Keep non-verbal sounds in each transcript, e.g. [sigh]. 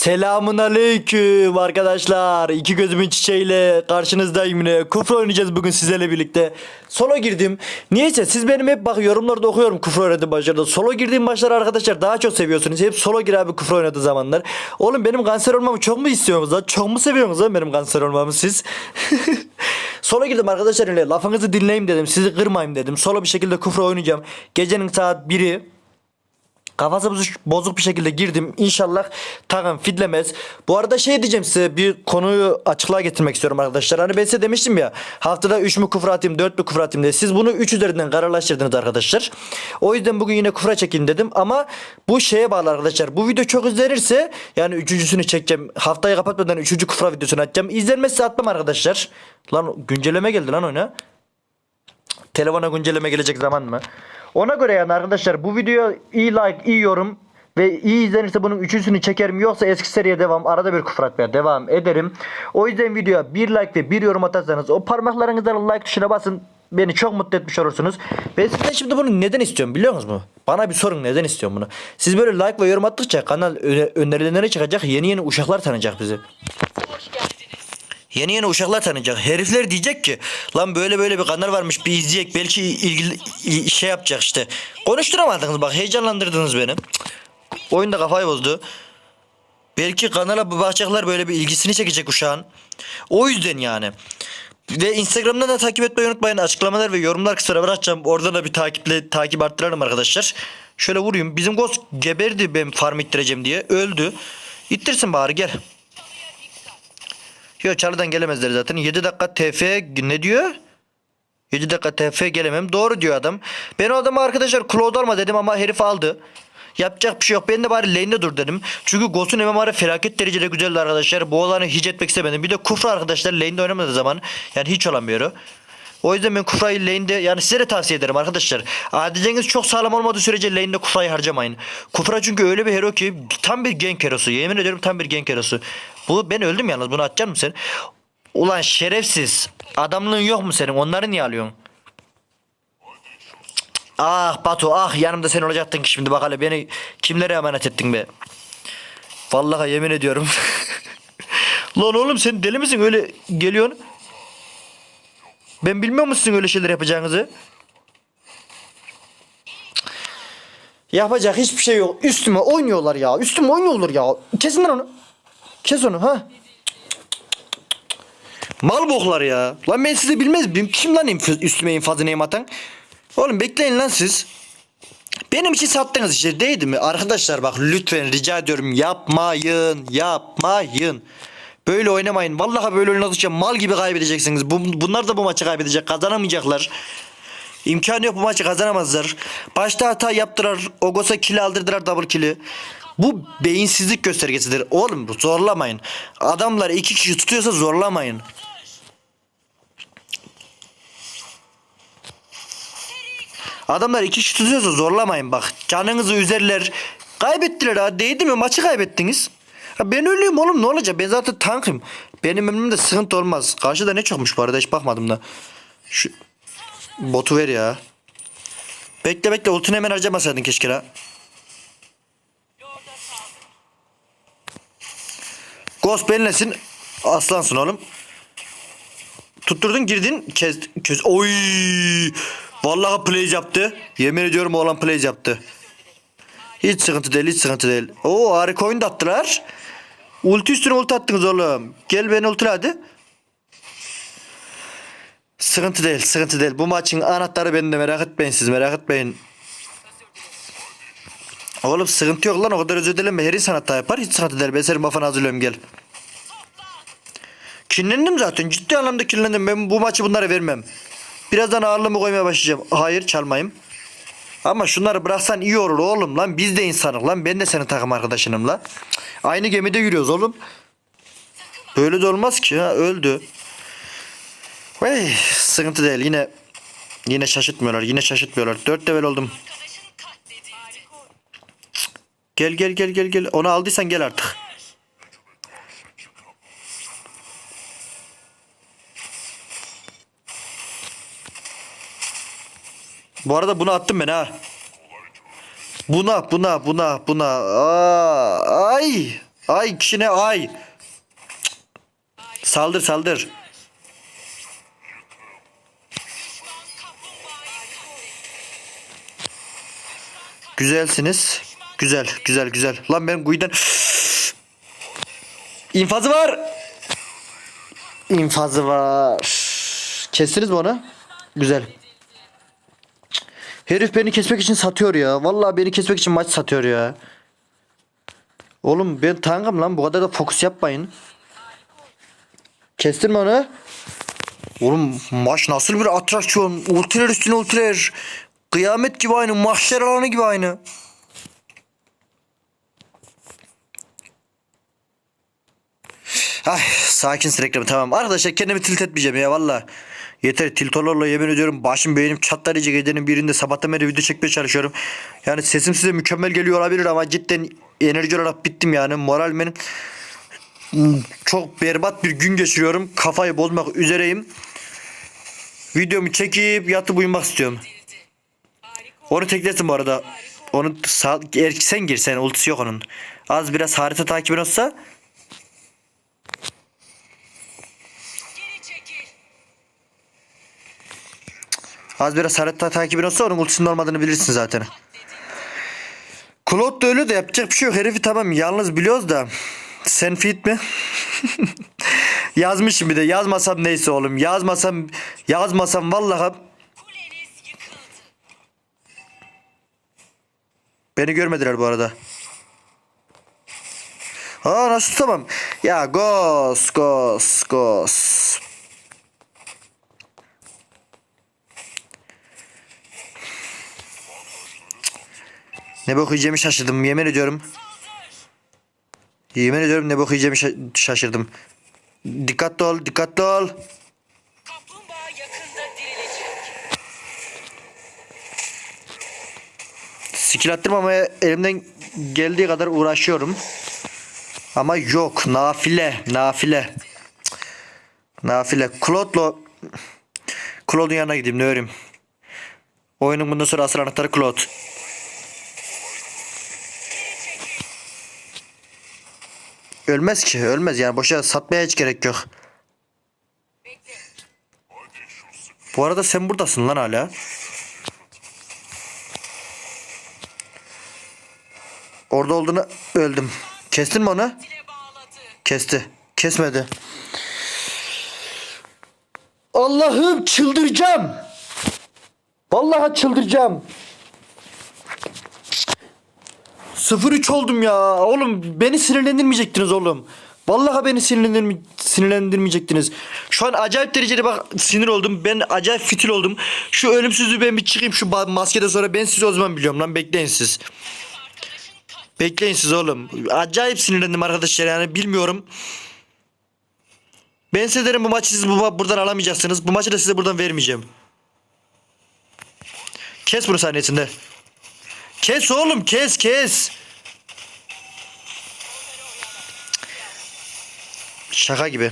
Selamun aleyküm arkadaşlar. İki gözümün çiçeğiyle karşınızdayım yine. Kufra oynayacağız bugün sizlerle birlikte. Solo girdim. Niyeyse siz benim hep bak yorumlarda okuyorum kufra oynadım başlarda. Solo girdiğim başlar arkadaşlar daha çok seviyorsunuz. Hep solo gir abi kufra oynadığı zamanlar. Oğlum benim kanser olmamı çok mu istiyorsunuz lan? Çok mu seviyorsunuz lan benim kanser olmamı siz? [laughs] Solo girdim arkadaşlar öyle lafınızı dinleyeyim dedim. Sizi kırmayayım dedim. Solo bir şekilde kufra oynayacağım. Gecenin saat 1'i Kafası bozuk, bir şekilde girdim. İnşallah takım fitlemez. Bu arada şey diyeceğim size bir konuyu açıklığa getirmek istiyorum arkadaşlar. Hani ben size demiştim ya haftada 3 mü kufra atayım 4 mü kufra atayım diye. Siz bunu 3 üzerinden kararlaştırdınız arkadaşlar. O yüzden bugün yine kufra çekeyim dedim. Ama bu şeye bağlı arkadaşlar. Bu video çok izlenirse yani üçüncüsünü çekeceğim. Haftayı kapatmadan üçüncü kufra videosunu atacağım. İzlenmezse atmam arkadaşlar. Lan güncelleme geldi lan oyuna. Telefona güncelleme gelecek zaman mı? Ona göre yani arkadaşlar bu video iyi like, iyi yorum ve iyi izlenirse bunun üçüncüsünü çekerim. Yoksa eski seriye devam. Arada bir küfür atmaya devam ederim. O yüzden videoya bir like ve bir yorum atarsanız o parmaklarınızla like tuşuna basın. Beni çok mutlu etmiş olursunuz. Ben sizden şimdi bunu neden istiyorum biliyor musunuz? Bana bir sorun neden istiyorum bunu. Siz böyle like ve yorum attıkça kanal öne- önerilenlere çıkacak. Yeni yeni uşaklar tanıyacak bizi. Yeni yeni uşaklar tanıyacak. Herifler diyecek ki lan böyle böyle bir kanal varmış bir izleyecek belki ilgili şey yapacak işte. Konuşturamadınız bak heyecanlandırdınız beni. Oyunda kafayı bozdu. Belki kanala bir bakacaklar böyle bir ilgisini çekecek uşağın. O yüzden yani. Ve Instagram'dan da takip etmeyi unutmayın. Açıklamalar ve yorumlar kısmına bırakacağım. Oradan da bir takiple takip arttıralım arkadaşlar. Şöyle vurayım. Bizim Ghost geberdi ben farm ittireceğim diye. Öldü. İttirsin bari gel. Yok Charlie'den gelemezler zaten. 7 dakika TF ne diyor? 7 dakika TF gelemem. Doğru diyor adam. Ben o adama arkadaşlar Claude alma dedim ama herif aldı. Yapacak bir şey yok. Ben de bari lane'de dur dedim. Çünkü Ghost'un MMR'ı felaket derecede güzeldi arkadaşlar. Bu olanı hiç etmek istemedim. Bir de Kufra arkadaşlar lane'de oynamadığı zaman yani hiç olamıyor. O yüzden ben Kufra'yı lane'de yani size de tavsiye ederim arkadaşlar. ADC'niz çok sağlam olmadığı sürece lane'de Kufra'yı harcamayın. Kufra çünkü öyle bir hero ki tam bir gank hero'su. Yemin ediyorum tam bir gank hero'su. Bu ben öldüm yalnız bunu atacak mısın sen? Ulan şerefsiz. Adamlığın yok mu senin? Onları niye alıyorsun? Ah Batu ah yanımda sen olacaktın ki şimdi bak hele beni kimlere emanet ettin be. Vallahi yemin ediyorum. [laughs] Lan oğlum sen deli misin öyle geliyorsun. Ben bilmiyor musun öyle şeyler yapacağınızı? Yapacak hiçbir şey yok. Üstüme oynuyorlar ya. Üstüme oynuyorlar ya. Kesin onu. Kes onu ha. Mal boklar ya. Lan ben sizi bilmez miyim? Kim lan üstüme infazı neyim atan? Oğlum bekleyin lan siz. Benim için sattınız işte değdi mi? Arkadaşlar bak lütfen rica ediyorum yapmayın. Yapmayın. Böyle oynamayın. Vallahi böyle oynadıkça mal gibi kaybedeceksiniz. Bu, bunlar da bu maçı kaybedecek. Kazanamayacaklar. İmkanı yok bu maçı kazanamazlar. Başta hata yaptılar. Ogos'a kill aldırdılar double kill'i. Bu beyinsizlik göstergesidir. Oğlum zorlamayın. Adamlar iki kişi tutuyorsa zorlamayın. Adamlar iki kişi tutuyorsa zorlamayın bak. Canınızı üzerler. Kaybettiler ha. Değdi mi? Maçı kaybettiniz. Ha ben ölüyüm oğlum ne olacak? Ben zaten tankım. Benim önümde sıkıntı olmaz. Karşıda ne çokmuş bu arada hiç bakmadım da. Şu botu ver ya. Bekle bekle ultini hemen harcamasaydın keşke ha. Ghost benlesin. Aslansın oğlum. Tutturdun girdin. Kez, kez. Oy! Vallahi play yaptı. Yemin ediyorum oğlan play yaptı. Hiç sıkıntı değil, hiç sıkıntı değil. Oo harika oyun da attılar. Ulti üstüne ulti attınız oğlum. Gel beni ulti hadi. Sıkıntı değil, sıkıntı değil. Bu maçın anahtarı bende merak etmeyin siz merak etmeyin. Oğlum sıkıntı yok lan o kadar özür dilerim. Her insan hata yapar. Hiç sıkıntı değil. Ben senin bafanı hazırlıyorum gel. Kinlendim zaten. Ciddi anlamda kinlendim. Ben bu maçı bunlara vermem. Birazdan ağırlığımı koymaya başlayacağım. Hayır çalmayayım. Ama şunları bıraksan iyi olur oğlum lan. Biz de insanız lan. Ben de senin takım arkadaşınım lan. Aynı gemide yürüyoruz oğlum. Böyle de olmaz ki ha. Öldü. Hey, sıkıntı değil. Yine yine şaşırtmıyorlar. Yine şaşırtmıyorlar. 4 level oldum. Gel gel gel gel gel. Onu aldıysan gel artık. Bu arada bunu attım ben ha. Buna buna buna buna. Aa, ay. Ay kişine ay. Saldır saldır. Güzelsiniz. Güzel güzel güzel. Lan ben kuyudan... İnfazı var. İnfazı var. Kestiniz mi onu? Güzel. Herif beni kesmek için satıyor ya. Vallahi beni kesmek için maç satıyor ya. Oğlum ben tankım lan bu kadar da fokus yapmayın. Kestin mi onu? Oğlum maç nasıl bir atraksiyon. Ultiler üstüne ultiler. Kıyamet gibi aynı. Mahşer alanı gibi aynı. Ay sakin reklamı tamam. Arkadaşlar kendimi tilt etmeyeceğim ya valla. Yeter tiltolarla yemin ediyorum başım beynim çatlar iyice gecenin birinde sabahtan beri video çekmeye çalışıyorum. Yani sesim size mükemmel geliyor olabilir ama cidden enerji olarak bittim yani. Moral benim Hmm, çok berbat bir gün geçiriyorum. Kafayı bozmak üzereyim. Videomu çekip yatıp uyumak istiyorum. Onu teklesin bu arada. Onu sağ, sen gir sen ultisi yok onun. Az biraz harita takibin olsa Az biraz harita takibin olsa onun ultisinin olmadığını bilirsin zaten. Claude da öyle de yapacak bir şey yok. Herifi tamam yalnız biliyoruz da. Sen fit mi? [laughs] Yazmışım bir de. Yazmasam neyse oğlum. Yazmasam yazmasam vallahi beni görmediler bu arada. Aa nasıl tamam. Ya gos gos gos. Ne bok yiyeceğimi şaşırdım yemin ediyorum. Yemin ediyorum ne bok yiyeceğimi şa- şaşırdım. Dikkatli ol dikkatli ol. Skill attırmamaya elimden geldiği kadar uğraşıyorum. Ama yok. Nafile. Nafile. Nafile. Claude'la Claude'un yanına gideyim ne öreyim. Oyunun bundan sonra asıl anahtarı Claude. Ölmez ki. Ölmez yani. Boşa satmaya hiç gerek yok. Bu arada sen buradasın lan hala. Orada olduğunu öldüm. Kestin mi onu? Kesti. Kesmedi. Allah'ım çıldıracağım. Vallahi çıldıracağım. 0-3 oldum ya. Oğlum beni sinirlendirmeyecektiniz oğlum. Vallahi beni sinirlendirme sinirlendirmeyecektiniz. Şu an acayip derecede bak sinir oldum. Ben acayip fitil oldum. Şu ölümsüzlüğü ben bir çıkayım şu maskeden sonra ben sizi o zaman biliyorum lan bekleyin siz. Bekleyin siz oğlum. Acayip sinirlendim arkadaşlar yani bilmiyorum. Ben size derim bu maçı siz bu, buradan alamayacaksınız. Bu maçı da size buradan vermeyeceğim. Kes bunu saniyesinde. Kes oğlum kes kes. Şaka gibi.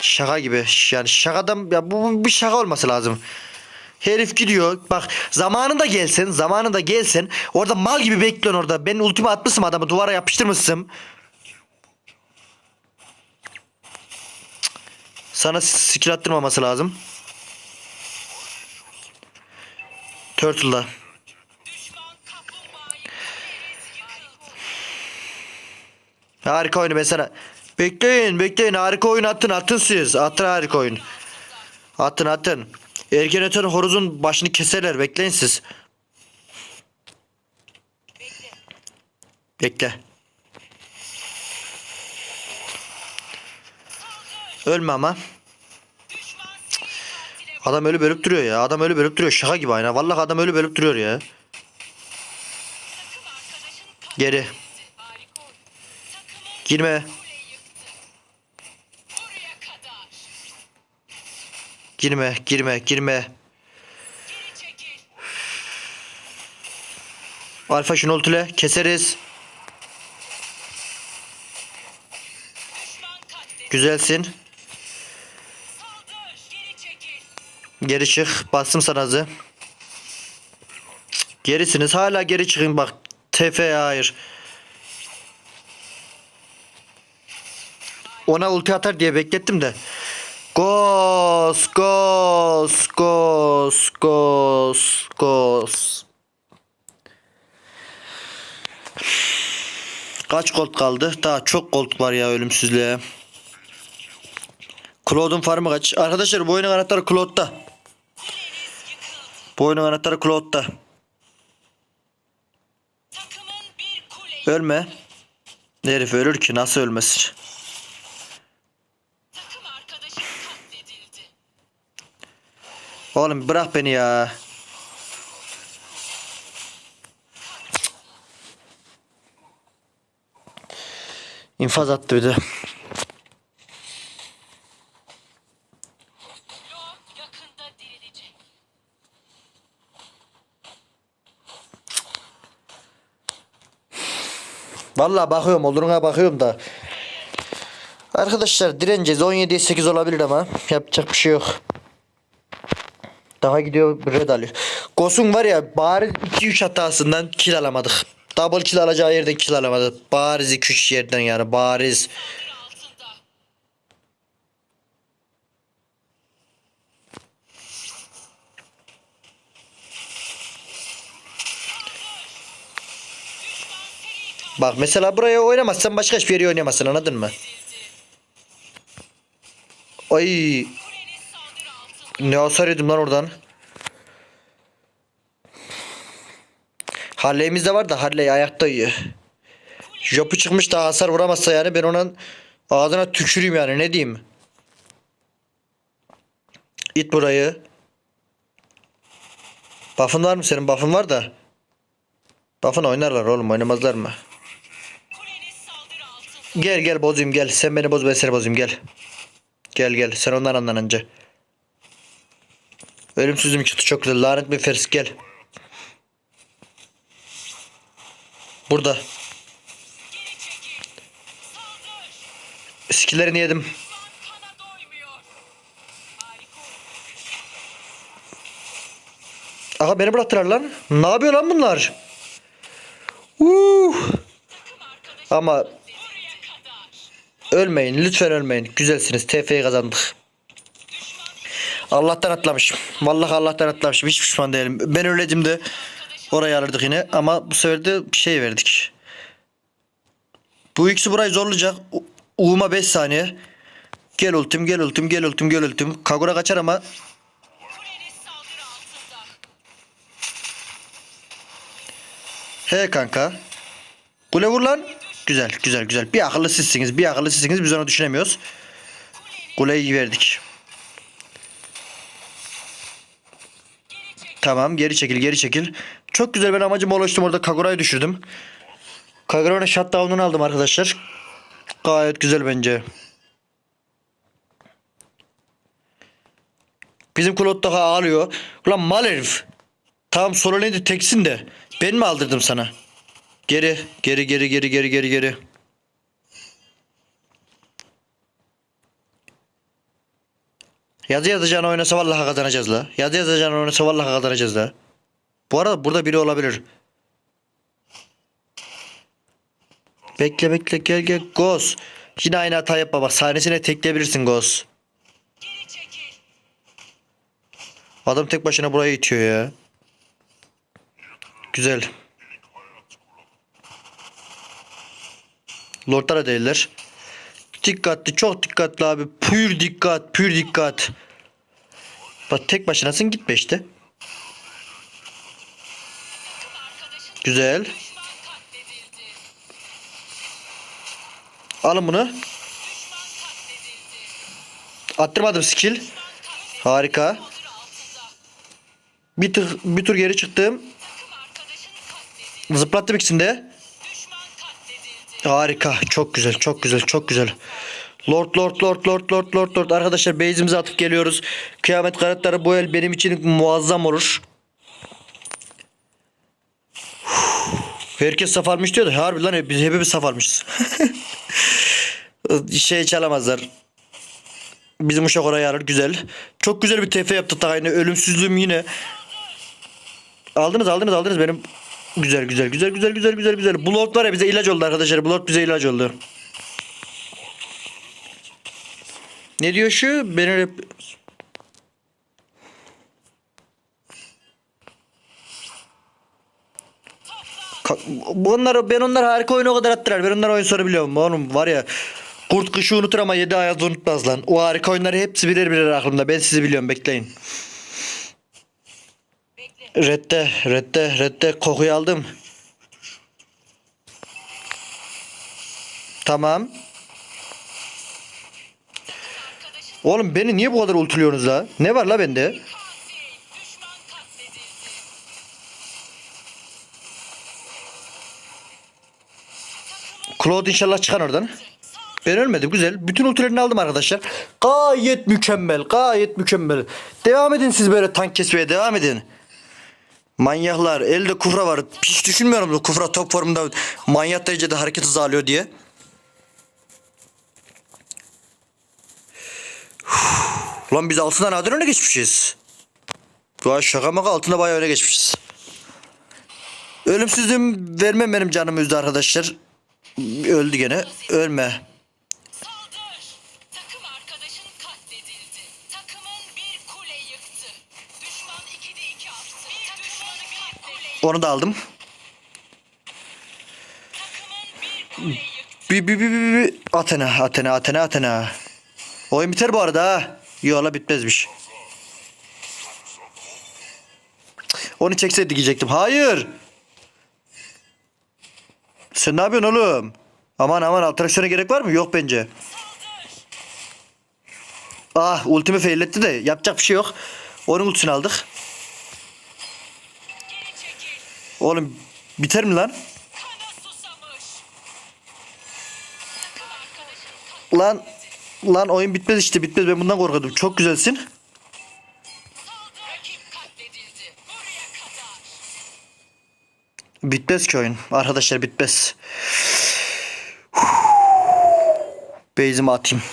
Şaka gibi. Yani şakadan ya bu, bir şaka olması lazım. Herif gidiyor. Bak zamanında gelsen, zamanında gelsen orada mal gibi bekliyorsun orada. Ben ultimi atmışım adamı duvara yapıştırmışsın. Sana skill attırmaması lazım. Turtle'da. Harika oyunu sana. Bekleyin bekleyin harika oyun atın atın siz. Atın harika oyun. Atın. Erken öten horozun başını keserler bekleyin siz. Bekle. Ölme ama. Adam ölüp ölüp duruyor ya. Adam ölüp ölüp duruyor. Şaka gibi aynen. Vallahi adam ölüp ölüp duruyor ya. Geri. Girme. Girme. Girme. Girme. Alfa şunu ultile. Keseriz. Güzelsin. Geri çık. Bastım sana hızı. Gerisiniz. Hala geri çıkın bak. TF hayır. Ona ulti atar diye beklettim de. Gos, gos, gos, gos, gos. Kaç gold kaldı? Daha çok gold var ya ölümsüzlüğe. Claude'un farmı kaç? Arkadaşlar bu oyunun anahtarı Claude'da. Bu oyunun anahtarı kuleyi Ölme. Herif ölür ki nasıl ölmesin? Oğlum bırak beni ya. İnfaz attı bir de. Vallahi bakıyorum oluruna bakıyorum da. Arkadaşlar direneceğiz 17'ye 8 olabilir ama yapacak bir şey yok. Daha gidiyor red alıyor. Gosun var ya bariz 2-3 hatasından kill alamadık. Double kill alacağı yerden kill alamadı. Bariz 2-3 yerden yani bariz. Bak mesela buraya oynamazsan başka hiçbir yere oynayamazsın anladın mı? Ay. Ne hasar yedim lan oradan. Harley'imiz de var da Harley ayakta yiyor. Jopu çıkmış da hasar vuramazsa yani ben onun ağzına tüküreyim yani ne diyeyim. İt burayı. Buff'ın var mı senin? Buff'ın var da. Buff'ın oynarlar oğlum oynamazlar mı? Gel gel bozayım gel. Sen beni boz ben seni bozayım gel. Gel gel sen ondan anlan önce. Ölümsüzlüğüm çıktı çok güzel. Lanet bir fers gel. Burada. Skillerini yedim. Aha beni bıraktılar lan. Ne yapıyor lan bunlar? Uh. Ama ölmeyin lütfen ölmeyin. Güzelsiniz. TF'yi kazandık. Allah'tan atlamışım. Vallahi Allah'tan atlamışım. Hiç pişman değilim. Ben öyleydim de orayı alırdık yine. Ama bu sefer de bir şey verdik. Bu ikisi burayı zorlayacak. Uğuma 5 saniye. Gel ultim gel ultim gel ultim gel ultim. Kagura kaçar ama he kanka. Kule vur lan. Güzel güzel güzel. Bir akıllı sizsiniz. Bir akıllı sizsiniz. Biz onu düşünemiyoruz. Kuleyi verdik. Tamam geri çekil geri çekil. Çok güzel ben amacıma ulaştım orada Kagura'yı düşürdüm. Kagura'nın shutdown'unu aldım arkadaşlar. Gayet güzel bence. Bizim Klot daha ağlıyor. Ulan mal herif. Tamam solo lane'de teksin de. Ben mi aldırdım sana? Geri geri geri geri geri geri geri. Yazı yazacağını oynasa vallahi kazanacağız la. Yazı yazacağını oynasa vallahi kazanacağız la. Bu arada burada biri olabilir. Bekle bekle gel gel Ghost. Yine aynı hata yapma bak sahnesine tekleyebilirsin çekil. Adam tek başına buraya itiyor ya. Güzel. Lordlar değiller. Dikkatli çok dikkatli abi. Pür dikkat pür dikkat. Bak tek başınasın gitme işte. Güzel. Alın bunu. Attırmadım skill. Harika. Bir, tık, bir tur geri çıktım. Zıplattım ikisini de. Harika. Çok güzel. Çok güzel. Çok güzel. Lord Lord Lord Lord Lord Lord Lord arkadaşlar base'imize atıp geliyoruz. Kıyamet karakterleri bu el benim için muazzam olur. Herkes saf almış diyor da harbi lan biz hepimiz saf almışız. [laughs] şey çalamazlar. Bizim uşak orayı alır güzel. Çok güzel bir TF yaptık daha yine. Ölümsüzlüğüm yine. Aldınız aldınız aldınız benim. Güzel güzel güzel güzel güzel güzel güzel. Bu lord var ya bize ilaç oldu arkadaşlar. Bu lord bize ilaç oldu. Ne diyor şu? Beni rap... Bunlar ben onlar harika oyunu o kadar attılar. Ben onlar oyun soru biliyorum. Oğlum var ya Kurt kışı unutur ama yedi ayaz unutmaz lan. O harika oyunları hepsi birer birer aklımda. Ben sizi biliyorum bekleyin. Redde, redde, redde kokuyu aldım. Tamam. Oğlum beni niye bu kadar ultuluyorsunuz la? Ne var la bende? Claude inşallah çıkar oradan. Ben ölmedim güzel. Bütün ultilerini aldım arkadaşlar. Gayet mükemmel. Gayet mükemmel. Devam edin siz böyle tank kesmeye devam edin. Manyaklar. Elde kufra var. Hiç düşünmüyorum bu kufra top formunda manyak derecede hareket hızı alıyor diye. Uf, Lan biz altından nadir öne geçmişiz. Vay şaka maka altında bayağı öne geçmişiz. Ölümsüzlüğüm vermem benim canımı üzdü arkadaşlar. Öldü gene. Ölme. Onu da aldım. Bir bir bir bir bir. Athena, Athena, Athena, Athena. Oyun biter bu arada ha. Yola bitmezmiş. Onu çekseydi diyecektim. Hayır. Sen ne yapıyorsun oğlum? Aman aman atraksiyona gerek var mı? Yok bence. Ah ultimi feyletti de yapacak bir şey yok. Onun ultisini aldık. Oğlum biter mi lan? Lan lan oyun bitmez işte bitmez ben bundan korkuyordum. Çok güzelsin. Bitmez ki oyun. Arkadaşlar bitmez. Beyzimi atayım.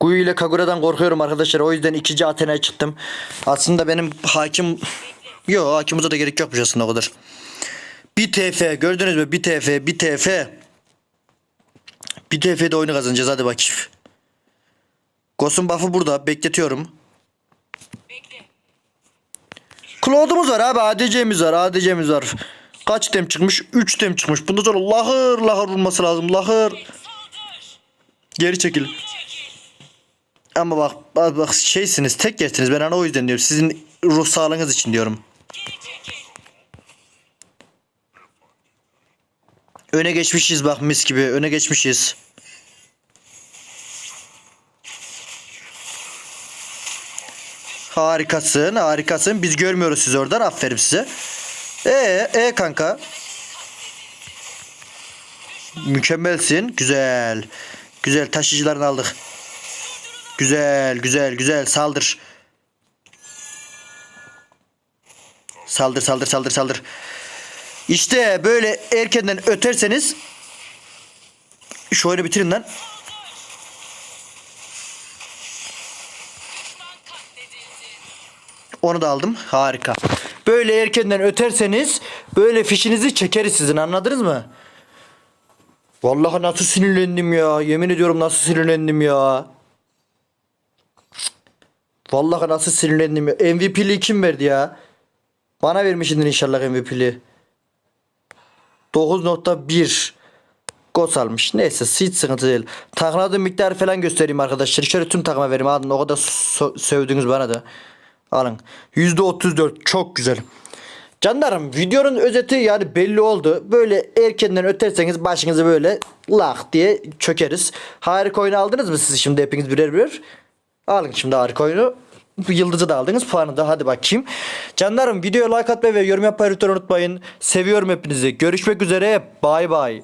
Guyu ile Kagura'dan korkuyorum arkadaşlar. O yüzden ikinci Athena'ya çıktım. Aslında benim hakim... Yok hakimize de gerek yokmuş aslında o kadar. Bir TF gördünüz mü? Bir TF, bir TF. Bir TF'de oyunu kazanacağız hadi bakayım. Gos'un buff'ı burada. Bekletiyorum. Bekle. Claude'umuz var abi. ADC'miz var. ADC'miz var. Kaç tem çıkmış? 3 tem çıkmış. Bunda sonra lahır lahır vurması lazım. Lahır. Geri çekil. Çekil. Ama bak, bak, bak şeysiniz tek yersiniz. Ben hani o yüzden diyorum. Sizin ruh sağlığınız için diyorum. Öne geçmişiz bak mis gibi. Öne geçmişiz. Harikasın, harikasın. Biz görmüyoruz sizi oradan. Aferin size. E, e kanka. Mükemmelsin. Güzel. Güzel taşıyıcılarını aldık. Güzel, güzel, güzel. Saldır. Saldır, saldır, saldır, saldır. İşte böyle erkenden öterseniz şu oyunu bitirin lan. Onu da aldım. Harika. Böyle erkenden öterseniz böyle fişinizi çekeriz sizin anladınız mı? Vallahi nasıl sinirlendim ya. Yemin ediyorum nasıl sinirlendim ya. Vallahi nasıl sinirlendim ya. MVP'liği kim verdi ya? Bana vermişsindir inşallah MVP'liği. 9.1 Gos almış. Neyse hiç sıkıntı değil. Takladığım miktarı falan göstereyim arkadaşlar. Şöyle tüm takıma vereyim. Alın o kadar so- sövdünüz bana da. Alın. %34 çok güzel. Canlarım videonun özeti yani belli oldu. Böyle erkenden öterseniz başınızı böyle lak diye çökeriz. Harika oyunu aldınız mı siz şimdi hepiniz birer birer? Alın şimdi harika oyunu. Bu yıldızı da aldınız. Puanı da hadi bakayım. Canlarım videoya like atmayı ve yorum yapmayı unutmayın. Seviyorum hepinizi. Görüşmek üzere. Bay bay.